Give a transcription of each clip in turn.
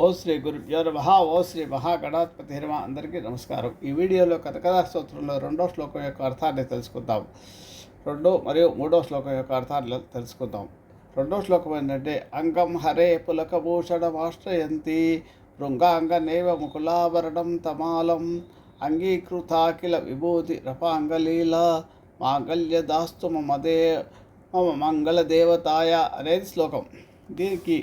ఓ శ్రీ గురుభ్యో నమ ఓ శ్రీ మహాగణాధిపతి హిరమ అందరికీ నమస్కారం. ఈ వీడియోలో కథకథా స్తోత్రంలో రెండో శ్లోకం యొక్క అర్థాన్ని తెలుసుకుందాం. రెండో మరియు మూడో శ్లోకం యొక్క అర్థాన్ని తెలుసుకుందాం. రెండో శ్లోకం ఏంటంటే అంగం హరే పులకభూషణమాశ్రయంతి భృంగాంగనేవ ముకులాభరణం తమాలం అంగీకృతాఖిల విభూతి రపాంగలీల మాంగళ్య దాస్తు మమదే మమ మంగళ దేవతాయ అనేది శ్లోకం. దీనికి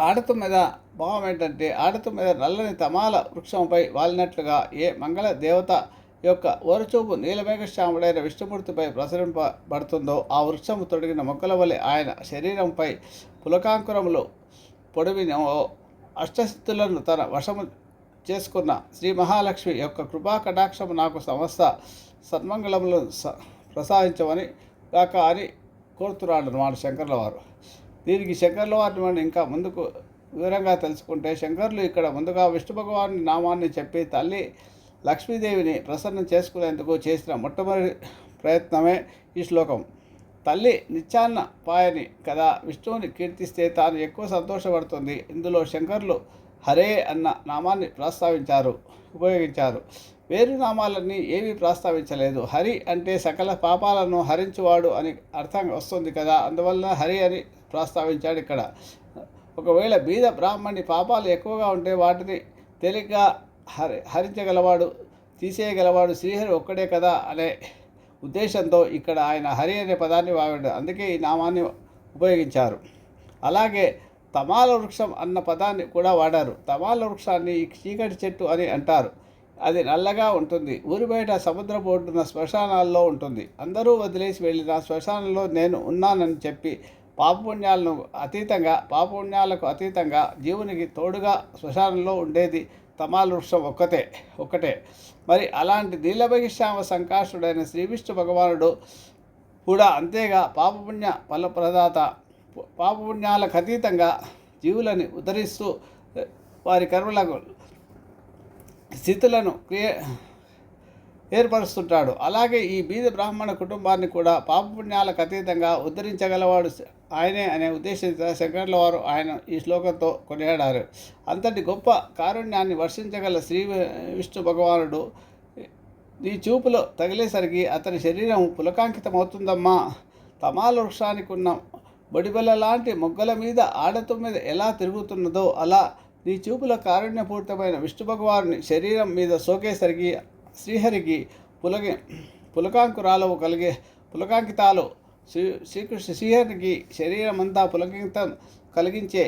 ఆడతు మీద భావం ఏంటంటే ఆడతు మీద నల్లని తమాల వృక్షంపై వాలినట్లుగా ఏ మంగళ దేవత యొక్క ఓరచూపు నీలమేఘశ్యాముడైన విష్ణుమూర్తిపై ప్రసరింపబడుతుందో ఆ వృక్షము తొడిగిన మొక్కల వలె ఆయన శరీరంపై పులకాంకురములు పొడివిన అష్టసిద్ధులను తన వశము చేసుకున్న శ్రీ మహాలక్ష్మి యొక్క కృపా కటాక్షము నాకు సమస్త సన్మంగళములను స ప్రసాదించమని కాక అని కోరుతున్నాడు అన్నమాట శంకర్ల వారు దీనికి శంకర్ల వారిని మనం ఇంకా ముందుకు వివరంగా తెలుసుకుంటే శంకర్లు ఇక్కడ ముందుగా విష్ణు భగవాన్ నామాన్ని చెప్పి తల్లి లక్ష్మీదేవిని ప్రసన్నం చేసుకునేందుకు చేసిన మొట్టమొదటి ప్రయత్నమే ఈ శ్లోకం. తల్లి నిత్యాన్న పాయని కదా విష్ణువుని కీర్తిస్తే తాను ఎక్కువ సంతోషపడుతుంది. ఇందులో శంకర్లు హరే అన్న నామాన్ని ప్రస్తావించారు ఉపయోగించారు. వేరు నామాలన్నీ ఏమీ ప్రస్తావించలేదు. హరి అంటే సకల పాపాలను హరించువాడు అని అర్థం వస్తుంది కదా. అందువల్ల హరి అని ప్రస్తావించాడు ఇక్కడ. ఒకవేళ బీద బ్రాహ్మణి పాపాలు ఎక్కువగా ఉంటే వాటిని తేలిగ్గా హరి హరించగలవాడు తీసేయగలవాడు శ్రీహరి ఒక్కడే కదా అనే ఉద్దేశంతో ఇక్కడ ఆయన హరి అనే పదాన్ని వాడాడు. అందుకే ఈ నామాన్ని ఉపయోగించారు. అలాగే తమాల వృక్షం అన్న పదాన్ని కూడా వాడారు. తమాల వృక్షాన్ని చీకటి చెట్టు అని అంటారు. అది నల్లగా ఉంటుంది. ఊరి బయట సముద్ర బోర్డున శ్మశానాల్లో ఉంటుంది. అందరూ వదిలేసి వెళ్ళిన శ్మశానంలో నేను ఉన్నానని చెప్పి పాపపుణ్యాలను అతీతంగా పాపపుణ్యాలకు అతీతంగా జీవునికి తోడుగా శ్మశానంలో ఉండేది తమాల వృక్షం ఒక్కటే ఒక్కటే. మరి అలాంటి నీలభగిశ్యామ సంకాశుడైన శ్రీ విష్ణు భగవానుడు కూడా అంతేగా పాపపుణ్య ఫలప్రదాత పాపపుణ్యాలకు అతీతంగా జీవులని ఉద్ధరిస్తూ వారి కర్మలకు స్థితులను క్రియ ఏర్పరుస్తుంటాడు. అలాగే ఈ బీద బ్రాహ్మణ కుటుంబాన్ని కూడా పాపపుణ్యాలకు అతీతంగా ఉద్ధరించగలవాడు ఆయనే అనే ఉద్దేశంతో శంకర్ల వారు ఆయన ఈ శ్లోకంతో కొనియాడారు. అంతటి గొప్ప కారుణ్యాన్ని వర్షించగల శ్రీ విష్ణు భగవానుడు నీ చూపులో తగిలేసరికి అతని శరీరం పులకాంకితమవుతుందమ్మా. తమాల వృక్షానికి ఉన్న బొడిబెల లాంటి మొగ్గల మీద ఆడతు మీద ఎలా తిరుగుతున్నదో అలా నీ చూపుల కారుణ్యపూరితమైన విష్ణు భగవానుని శరీరం మీద సోకేసరికి శ్రీహరికి పులకి పులకాంకురాలవు కలిగే పులకాంకితాలు శ్రీ శ్రీకృష్ణ శ్రీహరికి శరీరం అంతా పులకితం కలిగించే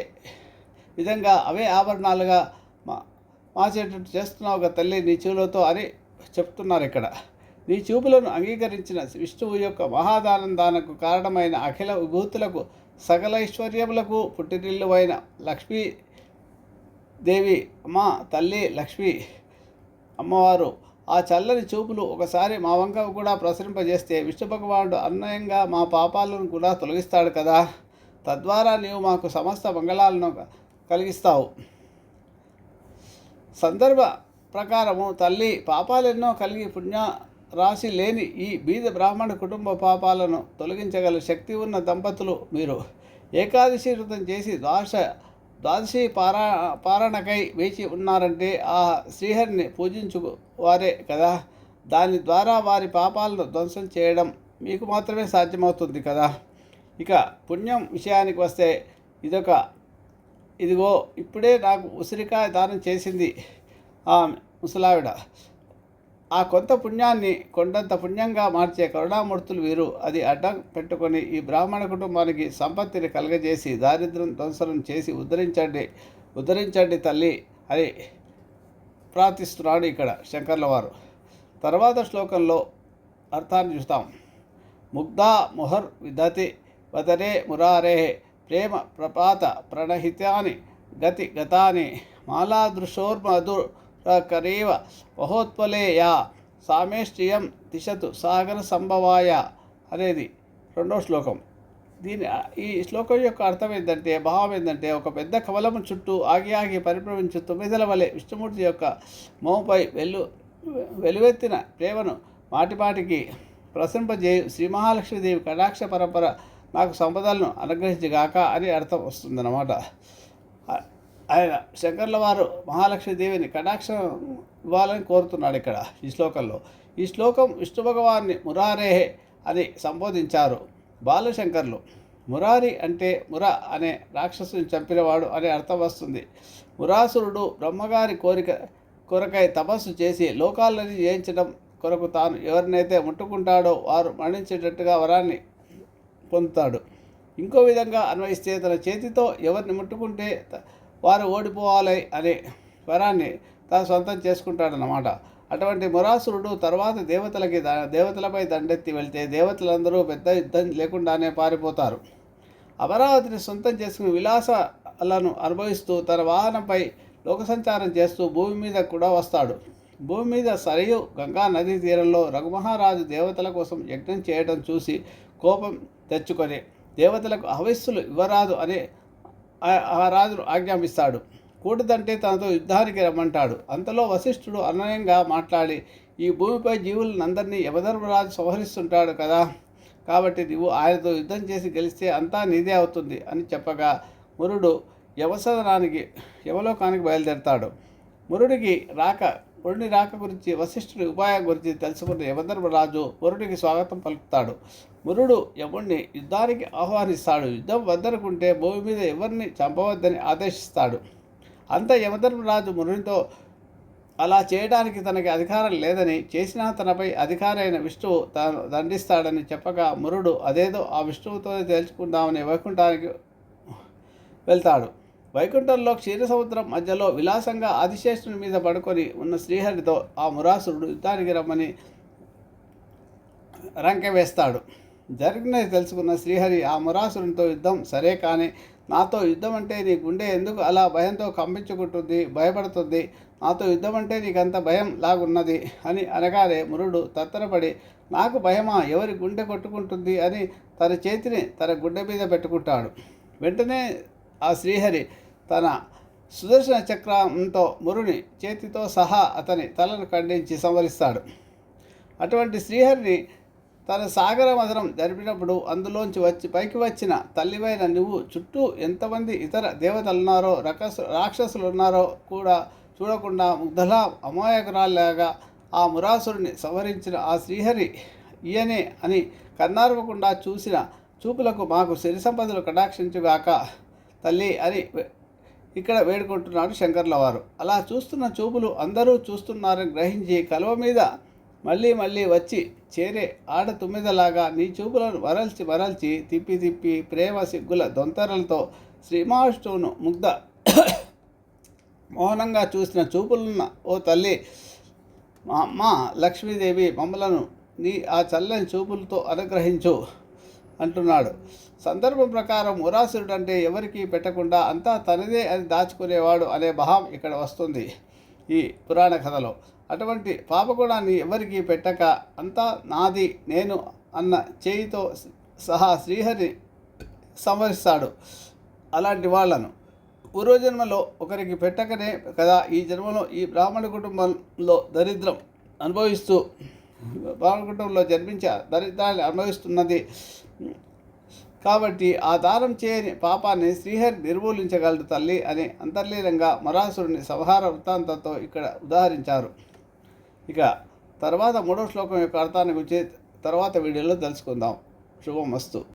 విధంగా అవే ఆభరణాలుగా మా మార్చేటట్టు చేస్తున్నావు ఒక తల్లి నీ చూలతో అని చెప్తున్నారు ఇక్కడ. నీ చూపులను అంగీకరించిన విష్ణువు యొక్క మహాదానందానకు కారణమైన అఖిల విభూతులకు సకల ఐశ్వర్యములకు పుట్టినిల్లువైన లక్ష్మీ దేవి అమ్మ తల్లి లక్ష్మి అమ్మవారు. ఆ చల్లని చూపులు ఒకసారి మా వంక కూడా ప్రసరింపజేస్తే విష్ణు భగవానుడు అన్వయంగా మా పాపాలను కూడా తొలగిస్తాడు కదా. తద్వారా నీవు మాకు సమస్త మంగళాలను కలిగిస్తావు. సందర్భ ప్రకారము తల్లి పాపాలెన్నో కలిగి పుణ్య రాశి లేని ఈ బీద బ్రాహ్మణ కుటుంబ పాపాలను తొలగించగల శక్తి ఉన్న దంపతులు మీరు. ఏకాదశి వ్రతం చేసి ద్వాదశ ద్వాదశి పారా పారణకై వేచి ఉన్నారంటే ఆ శ్రీహరిని పూజించు వారే కదా. దాని ద్వారా వారి పాపాలను ధ్వంసం చేయడం మీకు మాత్రమే సాధ్యమవుతుంది కదా. ఇక పుణ్యం విషయానికి వస్తే ఇదొక ఇదిగో ఇప్పుడే నాకు ఉసిరికాయ దానం చేసింది. ఆ ముసలావిడ. ఆ కొంత పుణ్యాన్ని కొండంత పుణ్యంగా మార్చే కరుణామూర్తులు వీరు. అది అడ్డం పెట్టుకొని ఈ బ్రాహ్మణ కుటుంబానికి సంపత్తిని కలగజేసి దారిద్ర్యం ధ్వంసనం చేసి ఉద్ధరించండి ఉద్ధరించండి తల్లి అని ప్రార్థిస్తున్నాడు ఇక్కడ శంకర్ల వారు. తర్వాత శ్లోకంలో అర్థాన్ని చూస్తాం. ముగ్ధా ముహర్ విదతి వదరే మురారే ప్రేమ ప్రపాత ప్రణహితాని గతి గతాని మాలాదృశోర్మధు కరీవ మహోత్పలేయ సామేష్టియం దిశతు సాగర సంభవాయ అనేది రెండో శ్లోకం. దీని ఈ శ్లోకం యొక్క అర్థం ఏంటంటే భావం ఏంటంటే ఒక పెద్ద కవలము చుట్టూ ఆగి ఆగి పరిభ్రమించు తొమ్మిదల వలె విష్ణుమూర్తి యొక్క మోపై వెల్లు వెలువెత్తిన ప్రేమను మాటిపాటికి ప్రసరింపజేయు శ్రీ మహాలక్ష్మీదేవి కటాక్ష పరంపర నాకు సంపదలను అనుగ్రహించగాక అని అర్థం వస్తుందన్నమాట. ఆయన శంకర్ల వారు మహాలక్ష్మీదేవిని కటాక్షం ఇవ్వాలని కోరుతున్నాడు ఇక్కడ ఈ శ్లోకంలో. ఈ శ్లోకం విష్ణు భగవాన్ని మురారేహే అని సంబోధించారు బాలశంకర్లు. మురారి అంటే ముర అనే రాక్షసుని చంపినవాడు అనే అర్థం వస్తుంది. మురాసురుడు బ్రహ్మగారి కోరిక కొరకై తపస్సు చేసి లోకాలని జయించడం కొరకు తాను ఎవరినైతే ముట్టుకుంటాడో వారు మరణించేటట్టుగా వరాన్ని పొందుతాడు. ఇంకో విధంగా అన్వయిస్తే తన చేతితో ఎవరిని ముట్టుకుంటే త- వారు ఓడిపోవాలి అనే వరాన్ని తాను సొంతం చేసుకుంటాడనమాట అటువంటి మురాసురుడు తర్వాత దేవతలకి ద- దేవతలపై దండెత్తి వెళ్తే దేవతలందరూ పెద్ద యుద్ధం లేకుండానే పారిపోతారు. అమరావతిని సొంతం చేసుకుని విలాసాలను అనుభవిస్తూ తన వాహనంపై లోకసంచారం చేస్తూ భూమి మీద కూడా వస్తాడు. భూమి మీద సరియు గంగా నదీ తీరంలో రఘుమహారాజు దేవతల కోసం యజ్ఞం చేయడం చూసి కోపం తెచ్చుకొని దేవతలకు హవిస్సులు ఇవ్వరాదు అనే ఆ- రాజు రాజును ఆజ్ఞాపిస్తాడు. కూడదంటే తనతో యుద్ధానికి రమ్మంటాడు. అంతలో వశిష్ఠుడు అన్వయంగా మాట్లాడి ఈ భూమిపై జీవులనందరినీ యమధర్మరాజు సంహరిస్తుంటాడు కదా. కాబట్టి నువ్వు ఆయనతో యుద్ధం చేసి గెలిస్తే అంతా నీదే అవుతుంది అని చెప్పగా మురుడు యమసదనానికి యవలోకానికి బయలుదేరతాడు. మురుడికి రాక వరుణి రాక గురించి వశిష్ఠుడి ఉపాయం గురించి తెలుసుకున్న యమధర్మరాజు మురుడికి స్వాగతం పలుకుతాడు. మురుడు యముణ్ణి యుద్ధానికి ఆహ్వానిస్తాడు. యుద్ధం వద్దనుకుంటే భూమి మీద ఎవరిని చంపవద్దని ఆదేశిస్తాడు. అంత యమధర్మరాజు మురునితో అలా చేయడానికి తనకి అధికారం లేదని చేసినా తనపై అధికారైన విష్ణువు తాను దండిస్తాడని చెప్పగా మురుడు అదేదో ఆ విష్ణువుతో తేల్చుకుందామని వైకుంఠానికి వెళ్తాడు. వైకుంఠంలో క్షీరసముద్రం మధ్యలో విలాసంగా ఆదిశేషుని మీద పడుకొని ఉన్న శ్రీహరితో ఆ మురాసురుడు యుద్ధానికి రమ్మని రంకె వేస్తాడు. జరిగినది తెలుసుకున్న శ్రీహరి ఆ మురాసురునితో యుద్ధం సరే కానీ నాతో యుద్ధం అంటే నీ గుండె ఎందుకు అలా భయంతో కంపించుకుంటుంది భయపడుతుంది? నాతో యుద్ధం అంటే నీకంత భయం లాగున్నది అని అనగానే మురుడు తత్తరపడి నాకు భయమా? ఎవరి గుండె కొట్టుకుంటుంది అని తన చేతిని తన గుండె మీద పెట్టుకుంటాడు. వెంటనే ఆ శ్రీహరి తన సుదర్శన చక్రంతో మురుని చేతితో సహా అతని తలను ఖండించి సంవరిస్తాడు. అటువంటి శ్రీహరిని తన సాగర మధురం జరిపినప్పుడు అందులోంచి వచ్చి పైకి వచ్చిన తల్లివైన నువ్వు చుట్టూ ఎంతమంది ఇతర దేవతలు ఉన్నారో రకసు రాక్షసులు ఉన్నారో కూడా చూడకుండా ముగ్ధలా అమాయకురాల్లాగా ఆ మురాసురుని సంహరించిన ఆ శ్రీహరి ఈయనే అని కన్నారవకుండా చూసిన చూపులకు మాకు సిరి సంపదలు కటాక్షించుగాక తల్లి అని ఇక్కడ వేడుకుంటున్నాడు శంకర్ల వారు. అలా చూస్తున్న చూపులు అందరూ చూస్తున్నారని గ్రహించి కలువ మీద మళ్ళీ మళ్ళీ వచ్చి చేరే ఆడ తుమ్మిదలాగా నీ చూపులను వరల్చి వరల్చి తిప్పి తిప్పి ప్రేమ సిగ్గుల దొంతరలతో శ్రీమాష్టును ముగ్ధ మౌనంగా చూసిన చూపులున్న ఓ తల్లి మా అమ్మ లక్ష్మీదేవి మమ్మలను నీ ఆ చల్లని చూపులతో అనుగ్రహించు. అంటున్నాడు. సందర్భం ప్రకారం మురాసురుడు అంటే ఎవరికి పెట్టకుండా అంతా తనదే అని దాచుకునేవాడు అనే భావం ఇక్కడ వస్తుంది ఈ పురాణ కథలో. అటువంటి పాపగుణాన్ని ఎవరికి పెట్టక అంతా నాది నేను అన్న చేయితో సహా శ్రీహరి సంవరిస్తాడు అలాంటి వాళ్ళను. పూర్వజన్మలో ఒకరికి పెట్టకనే కదా ఈ జన్మలో ఈ బ్రాహ్మణ కుటుంబంలో దరిద్రం అనుభవిస్తూ బ్రాహ్మణ కుటుంబంలో జన్మించే దరిద్రాన్ని అనుభవిస్తున్నది. కాబట్టి ఆ దానం చేయని పాపాన్ని శ్రీహరి నిర్మూలించగలడు తల్లి అని అంతర్లీనంగా మరాసురుని సంహార వృత్తాంతంతో ఇక్కడ ఉదాహరించారు. ఇక తర్వాత మూడో శ్లోకం యొక్క అర్థాన్ని గురించి తర్వాత వీడియోలో తెలుసుకుందాం. శుభమస్తు.